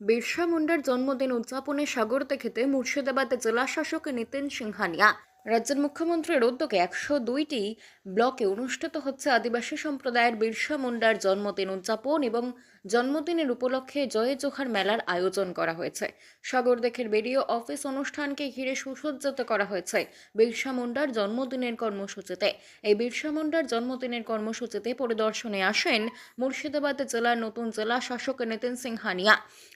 বিরসা মুন্ডার জন্মদিন উদযাপনে সাগর দেখেতে মুর্শিদাবাদে জেলাশাসক নিতিন সিংহানিয়া। রাজ্যের মুখ্যমন্ত্রীর উদ্যোগে একশো দুইটি ব্লকে অনুষ্ঠিত হচ্ছে আদিবাসী সম্প্রদায়ের বিরসা মুন্ডার জন্মদিন উদযাপন এবং জন্মদিনের উপলক্ষে জয় জোহার মেলার আয়োজন করা হয়েছে। সাগর দেখের বিডিও অফিস অনুষ্ঠানকে ঘিরে সুসজ্জিত করা হয়েছে বিরসা মুন্ডার জন্মদিনের কর্মসূচিতে। এই বিরসা মুন্ডার জন্মদিনের কর্মসূচিতে পরিদর্শনে আসেন মুর্শিদাবাদ জেলার নতুন জেলা শাসক নিতিন সিংহানিয়া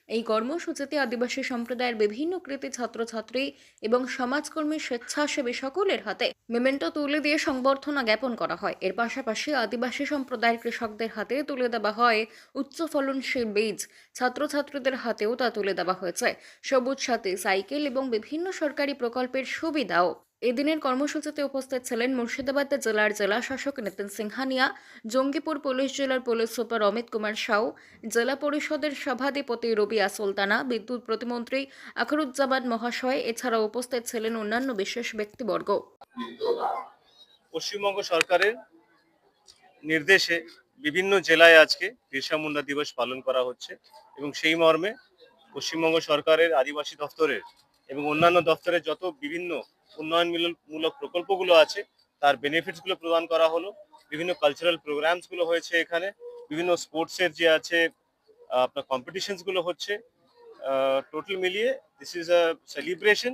এই কর্মসূচিতে আদিবাসী সম্প্রদায়ের বিভিন্ন কৃতি ছাত্রছাত্রী এবং সমাজকর্মী স্বেচ্ছাসেবী সকলের হাতে। মেমেন্টো তুলে দিয়ে সংবর্ধনা জ্ঞাপন করা হয়। এর পাশাপাশি আদিবাসী সম্প্রদায়ের কৃষকদের হাতে তুলে দেওয়া হয় উচ্চ ফলনশীল বীজ। ছাত্রছাত্রীদের হাতেও তা তুলে দেওয়া হয়েছে। সবুজ সাথে, সাইকেল এবং বিভিন্ন সরকারি প্রকল্পের সুবিধাও। এদিনের কর্মসূচিতে উপস্থিত ছিলেন মুর্শিদাবাদ জেলার জেলা শাসক নিতিন সিংহানিয়া, জঙ্গিপুর পুলিশ জেলার পুলিশ সুপার অমিত কুমার সাউ, জেলা পরিষদের সভাধিপতি রবিয়া সুলতানা, বিদ্যুৎ প্রতিমন্ত্রী আখরুজ্জামান মহাশয়, এছাড়াও উপস্থিত ছিলেন অন্যান্য বিশেষ ব্যক্তিবর্গ। পশ্চিমবঙ্গ সরকারের নির্দেশে বিভিন্ন জেলায় আজকে বিরসা মুন্ডা দিবস পালন করা হচ্ছে এবং সেই মর্মে পশ্চিমবঙ্গ সরকারের আদিবাসী দপ্তরের এবং অন্যান্য দপ্তরের যত বিভিন্ন উন্নয়নমূলক প্রকল্পগুলো আছে, তার বেনিফিটসগুলো প্রদান করা হলো, বিভিন্ন কালচারাল প্রোগ্রামসগুলো হয়েছে এখানে, বিভিন্ন স্পোর্টসের যে আছে আপনার কম্পিটিশনসগুলো হচ্ছে টোটাল মিলিয়ে দিস ইজ আ সেলিব্রেশন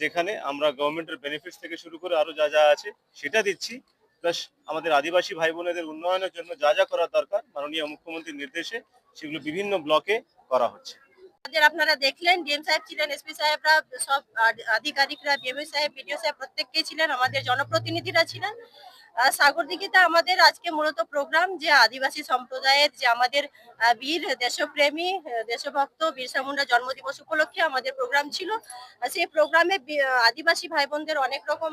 যেখানে আমরা গভর্নমেন্টের বেনিফিটস থেকে শুরু করে আরও যা যা আছে, সেটা দিচ্ছি প্লাস আমাদের আদিবাসী ভাই বোনেদের উন্নয়নের জন্য যা যা করা দরকার, মাননীয় মুখ্যমন্ত্রীর নির্দেশে সেগুলো বিভিন্ন ব্লকে করা হচ্ছে। আমাদের আপনারা দেখলেন, ডিএম সাহেব ছিলেন এসপি সাহেবরা সব আধিকারিকরা বিএমএ সাহেব বিডিও সাহেব প্রত্যেককেই ছিলেন, আমাদের জনপ্রতিনিধিরা ছিলেন। সাগরদিঘিতে আমাদের আজকে মূলত প্রোগ্রাম যে আদিবাসী সম্প্রদায়ের যে আমাদের বীর দেশপ্রেমী দেশভক্ত বিরসা মুন্ডা জন্মদিবস উপলক্ষে আমাদের প্রোগ্রাম ছিল। সেই প্রোগ্রামে আদিবাসী ভাই বোনদের অনেক রকম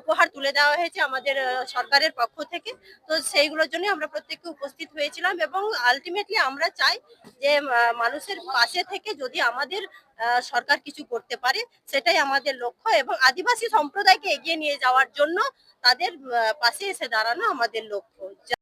উপহার তুলে দেওয়া হয়েছে আমাদের সরকারের পক্ষ থেকে। তো সেইগুলোর জন্য আমরা প্রত্যেককে উপস্থিত হয়েছিলাম এবং আলটিমেটলি আমরা চাই যে মানুষের পাশে থেকে যদি আমাদের সরকার কিছু করতে পারে, সেটাই আমাদের লক্ষ্য এবং আদিবাসী সম্প্রদায়কে এগিয়ে নিয়ে যাওয়ার জন্য তাদের পাশে এসে দাঁড়ানো আমাদের লক্ষ্য